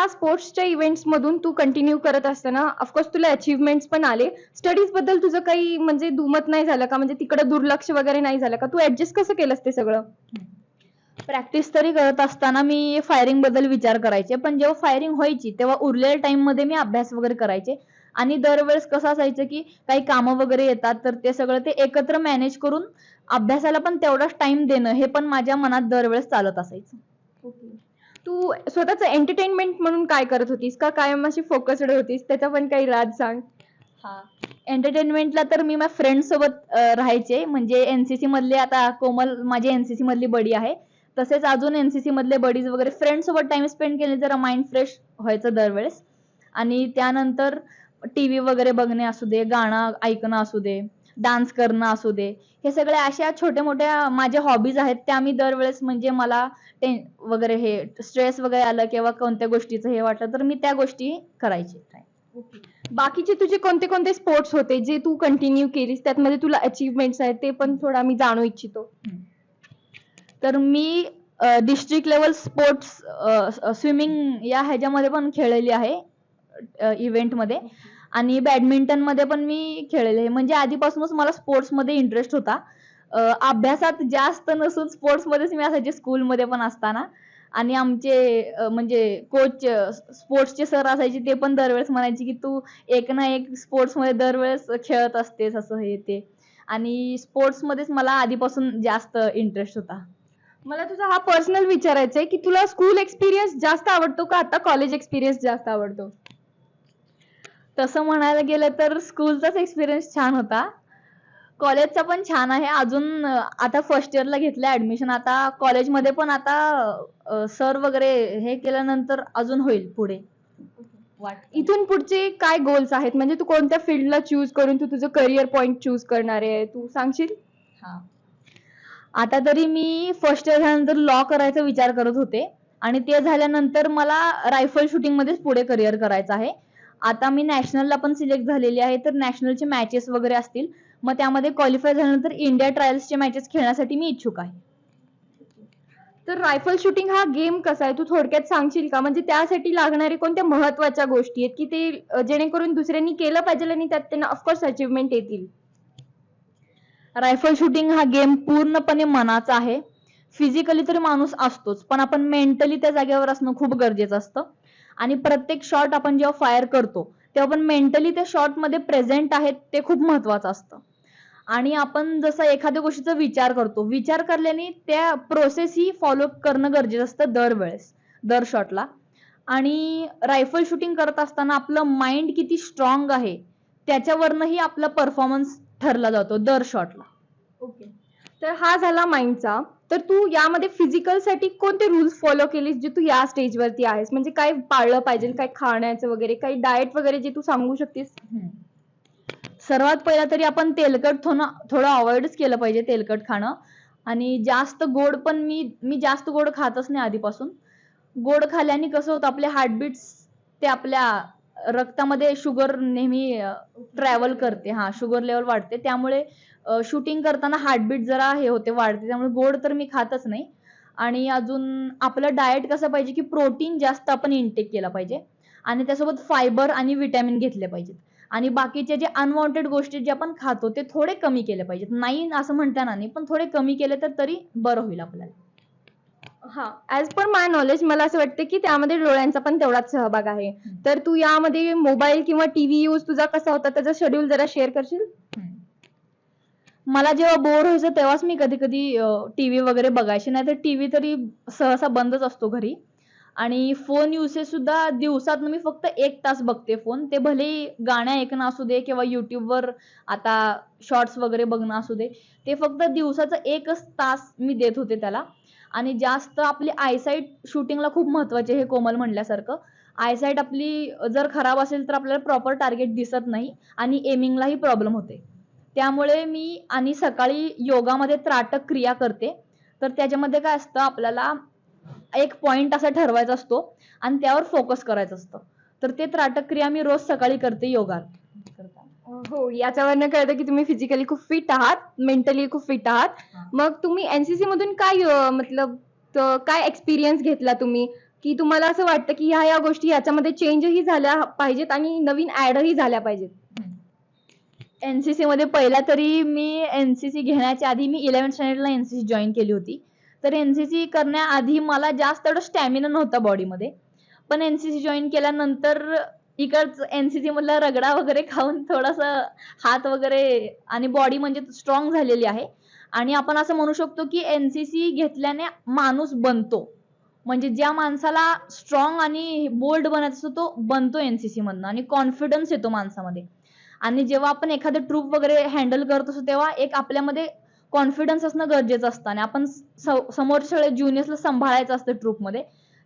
या स्पोर्ट्सच्या इव्हेंट्स मधून तू कंटिन्यू करत असताना ऑफकोर्स तुला अचीवमेंट्स पण आले. स्टडीजबद्दल तुझं काही म्हणजे दुमत नाही झालं का? म्हणजे तिकडे दुर्लक्ष वगैरे नाही झालं का? तू ऍडजस्ट कसं केलंस ते सगळं? प्रॅक्टिस तरी करत असताना मी फायरिंगबद्दल विचार करायचे. पण जेव्हा फायरिंग व्हायची तेव्हा उरलेल्या टाइममध्ये मी अभ्यास वगैरे करायचे. आणि दरवेळेस कसं असायचं की काही कामं वगैरे येतात तर ते सगळं ते एकत्र मॅनेज करून अभ्यासाला पण तेवढाच टाइम देणं हे पण माझ्या मनात दरवेळेस चालत असायचं. तू स्वतःच एंटरटेनमेंट म्हणून काय करत होतीस? का कायम अशी फोकस्ड होतीस? त्याचा पण काही राज सांग. हा. एंटरटेनमेंटला तर मी माझ्या फ्रेंड सोबत अं, राहायचे. म्हणजे एनसीसी मधले आता कोमल माझी एनसीसी मधली बडी आहे. तसेच अजून एनसीसी मधले बडीज वगैरे फ्रेंड सोबत टाइम स्पेंड केले जरा माइंड फ्रेश व्हायचं दरवेळेस. आणि त्यानंतर टीव्ही वगैरे बघणे असू दे गाणं ऐकणं असू दे. डान्स करणं असू दे. हे सगळे अशा छोट्या मोठ्या माझ्या हॉबीज आहेत त्या मी दरवेळेस म्हणजे मला टेन वगैरे हे स्ट्रेस वगैरे आलं किंवा कोणत्या गोष्टीचं हे वाटलं तर मी त्या गोष्टी करायचे बाकीचे तुझे कोणते कोणते स्पोर्ट्स होते जे तू कंटिन्यू केलीस? त्यातमध्ये तुला अचीवमेंट्स आहेत ते पण थोडा मी जाणू इच्छितो. तर मी डिस्ट्रिक्ट लेवल स्पोर्ट्स स्विमिंग या ह्याच्यामध्ये पण खेळलेली आहे इव्हेंटमध्ये. आणि बॅडमिंटनमध्ये पण मी खेळले. म्हणजे आधीपासूनच मला स्पोर्ट्समध्ये इंटरेस्ट होता अभ्यासात जास्त नसून स्पोर्ट्स मध्येच मी असायचे स्कूलमध्ये पण असताना. आणि आमचे म्हणजे कोच स्पोर्ट्सचे सर असायचे ते पण दरवेळेस म्हणायचे की तू एक ना एक स्पोर्ट्समध्ये दरवेळेस खेळत असतेस असं हे ते. आणि स्पोर्ट्स मध्येच मला आधीपासून जास्त इंटरेस्ट होता. मला तुझा हा पर्सनल विचारायचा आहे की तुला स्कूल एक्सपिरियन्स जास्त आवडतो का आता कॉलेज एक्सपिरियन्स जास्त आवडतो? तसं म्हणायला गेलं तर स्कूलचाच एक्सपिरियन्स छान होता. कॉलेजचा पण छान आहे. अजून आता फर्स्ट इयरला घेतलं ऍडमिशन आता कॉलेजमध्ये पण आता सर वगैरे हे केल्यानंतर अजून होईल पुढे. इथून पुढचे काय गोल्स आहेत? म्हणजे तू कोणत्या फील्डला चूज करून तू तुझं करिअर पॉइंट चूज करणार आहे? तू सांगशील? आता तरी मी फर्स्ट इयर झाल्यानंतर लॉ करायचा विचार करत होते. आणि ते झाल्यानंतर मला रायफल शूटिंग मध्येच पुढे करिअर करायचं आहे. आता मी नॅशनलला पण सिलेक्ट झालेली आहे तर नॅशनलचे मॅचेस वगैरे असतील. मग त्यामध्ये क्वालिफाय झाल्यानंतर इंडिया ट्रायल्सचे मॅचेस खेळण्यासाठी मी इच्छुक आहे. तर रायफल शूटिंग हा गेम कसा आहे? तू थोडक्यात सांगशील का? म्हणजे त्यासाठी लागणारे कोणत्या महत्त्वाच्या गोष्टी आहेत? की ते जेणेकरून दुसऱ्यांनी केलं पाहिजे आणि त्यात त्यांना ऑफकोर्स अचीवमेंट येतील. रायफल शूटिंग हा गेम पूर्णपणे मनाचा आहे. फिजिकली तरी माणूस असतोच पण आपण मेंटली त्या जागेवर असणं खूप गरजेचं असतं. आणि प्रत्येक शॉट आपण जेव्हा फायर करतो तेव्हा आपण मेंटली त्या शॉटमध्ये प्रेझेंट आहेत ते खूप महत्वाचं असतं. आणि आपण जसं एखाद्या गोष्टीचा विचार करतो विचार करल्याने त्या प्रोसेस ही फॉलो करणं गरजेचं असतं दरवेळेस दर शॉटला आणि रायफल शूटिंग करत असताना आपलं माइंड किती स्ट्रॉंग आहे त्याच्यावरनंही आपला परफॉर्मन्स ठरला जातो दर शॉटला ओके तर हा झाला माइंडचा. तर तू यामध्ये फिजिकलसाठी कोणते रूल्स फॉलो केलीस जे तू या स्टेजवरती आहेस? म्हणजे काय पाळलं पाहिजे काय खाण्याचं वगैरे काही डाएट वगैरे जे तू सांगू शकतेस? सर्वात पहिला तरी आपण तेलकट थोडं थोडं अवॉइडच केलं पाहिजे तेलकट खाणं. आणि जास्त गोड पण मी मी जास्त गोड खातच नाही आधीपासून. गोड खाल्याने कसं होतं आपले हार्टबीट्स ते आपल्या रक्तामध्ये शुगर नेहमी ट्रॅव्हल करते. हा शुगर लेवल वाढते. त्यामुळे शूटिंग करताना हार्टबीट जरा हे होते वाढते. त्यामुळे गोड तर मी खातच नाही. आणि अजून आपलं डाएट कसं पाहिजे की प्रोटीन जास्त आपण इनटेक केला पाहिजे. आणि त्यासोबत फायबर आणि विटॅमिन घेतले पाहिजेत. आणि बाकीचे जे अनवॉन्टेड गोष्टी जे आपण खातो ते थोडे कमी केले पाहिजेत. नाही असं म्हणता येणार नाही पण थोडे कमी केले तर तरी बरं होईल आपल्याला. हा ऍज पर माय नॉलेज मला असं वाटतं की त्यामध्ये डोळ्यांचा पण तेवढाच सहभाग आहे. तर तू यामध्ये मोबाईल किंवा टीव्ही यूज तुझा कसा होता? त्याचा शेड्यूल जरा शेअर करशील? मला जेव्हा बोर व्हायचं तेव्हाच मी कधी कधी टीव्ही वगैरे बघायचे. नाही तर टीव्ही तरी सहसा बंदच असतो घरी. आणि फोन युसेज सुद्धा दिवसात मी फक्त एक तास बघते फोन ते भले गाण्या ऐकणं असू दे किंवा युट्यूबवर आता शॉर्ट्स वगैरे बघणं असू दे ते फक्त दिवसाचा एकच तास मी देत होते त्याला. आणि जास्त आपली आयसाईट शूटिंगला खूप महत्त्वाचे हे कोमल म्हणल्यासारखं. आयसाईट आपली जर खराब असेल तर आपल्याला प्रॉपर टार्गेट दिसत नाही आणि एमिंगलाही प्रॉब्लेम होते. त्यामुळे मी आणि सकाळी योगामध्ये त्राटक क्रिया करते. तर त्याच्यामध्ये काय असतं आपल्याला एक पॉइंट असा ठरवायचा असतो आणि त्यावर फोकस करायचं असतं. तर ते त्राटक क्रिया मी रोज सकाळी करते योगात. हो याच्यावरनं कळतं की तुम्ही फिजिकली खूप फिट आहात मेंटली खूप फिट आहात. मग तुम्ही एनसीसी मधून काय मतलब काय एक्सपिरियन्स घेतला तुम्ही? की तुम्हाला असं वाटतं की ह्या ह्या गोष्टी याच्यामध्ये चेंजही झाल्या पाहिजेत आणि नवीन ऍडही झाल्या पाहिजेत? एनसीसी मध्ये पहिला तरी मी एनसीसी घेण्याच्या आधी मी इलेव्हन स्टँडर्डला एनसीसी जॉईन केली होती. तर एनसीसी करण्याआधी मला जास्त एवढा स्टॅमिना नव्हता बॉडीमध्ये पण एनसीसी जॉईन केल्यानंतर इकडच एनसीसी मधला रगडा वगैरे खाऊन थोडासा हात वगैरे आणि बॉडी म्हणजे स्ट्रॉंग झालेली आहे. आणि आपण असं म्हणू शकतो की एनसीसी घेतल्याने माणूस बनतो. म्हणजे ज्या माणसाला स्ट्रॉंग आणि बोल्ड बनायचं असतो तो बनतो एनसीसी मधनं आणि कॉन्फिडन्स येतो माणसामध्ये. आणि जेव्हा आपण एखादं ट्रूप वगैरे हँडल करत असतो तेव्हा एक आपल्यामध्ये कॉन्फिडन्स असणं गरजेचं असतं. आणि आपण समोरच्या ज्युनियर्सला सांभाळायचं असतं ट्रूपमध्ये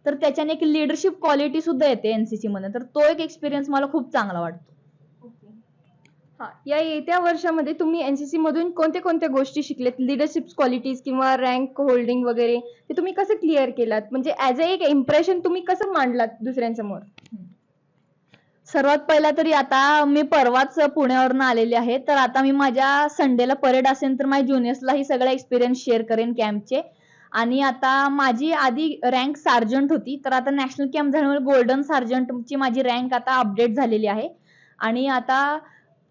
तर त्याच्याने एक लिडरशिप क्वालिटी सुद्धा येते एनसीसी मध्ये तर तो एक एक्सपिरियन्स मला खूप चांगला वाटतो. हा या येत्या वर्षामध्ये तुम्ही एनसीसी मधून कोणत्या कोणत्या गोष्टी शिकलेत? लिडरशिप क्वालिटीज किंवा रँक होल्डिंग वगैरे ते तुम्ही कसं क्लिअर केलात? म्हणजे ऍज अ एक इम्प्रेशन तुम्ही कसं मांडलात दुसऱ्यांसमोर? सर्वात पहिला तरी आता मी परवाच पुण्यावरून आलेली आहे. तर आता मी माझ्या संडेला परेड असेल तर माझ्या ज्युनियर्सला ही सगळं एक्सपिरियन्स शेअर करेन कॅम्पचे. आणि आता माझी आधी रँक सार्जंट होती. तर आता नॅशनल कॅम्प झाल्यामुळे गोल्डन सार्जंटची माझी रँक आता अपडेट झालेली आहे. आणि आता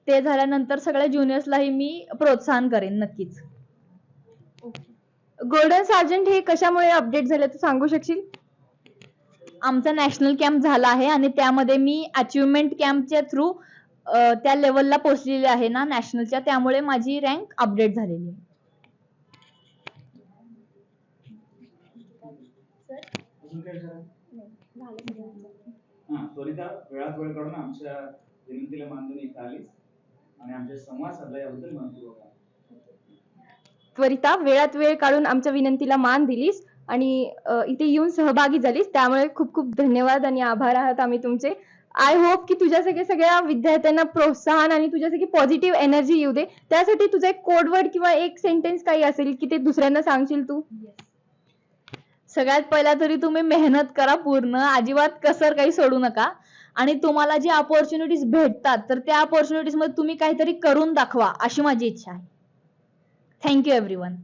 ते झाल्यानंतर सगळ्या ज्युनियर्सलाही मी प्रोत्साहन करेन नक्कीच. गोल्डन सार्जंट हे कशामुळे अपडेट झाले तू सांगू शकशील? आमचा नॅशनल कॅम्प झाला आहे आणि त्यामध्ये मी अचिव्हमेंट कॅम्पच्या थ्रू त्या लेवलला पोहोचलेली आहे ना नॅशनलच्या त्यामुळे माझी रँक अपडेट झालेली आहे? हा वेळात वेळ काढून आमच्या विनंतीला इथं आलीस आणि आमच्या संवाद साधला याबद्दल. त्वरिता वेळात वेळ काढून आमच्या विनंतीला मान दिलीस आणि इथे येऊन सहभागी झालीस. त्यामुळे खूप खूप धन्यवाद आणि आभार आहात आम्ही तुमचे. आय होप की तुझ्यासारख्या सगळ्या विद्यार्थ्यांना प्रोत्साहन आणि तुझ्यासारखी पॉझिटिव्ह एनर्जी येऊ दे. त्यासाठी तुझा एक कोडवर्ड किंवा एक सेंटेन्स काही असेल की ते दुसऱ्यांना सांगशील तू? सगळ्यात पहिला तरी तुम्ही मेहनत करा पूर्ण. अजिबात कसर काही सोडू नका. आणि तुम्हाला जी अपॉर्च्युनिटीज भेटतात तर त्या अपॉर्च्युनिटीजमध्ये तुम्ही काहीतरी करून दाखवा अशी माझी इच्छा आहे. Thank you everyone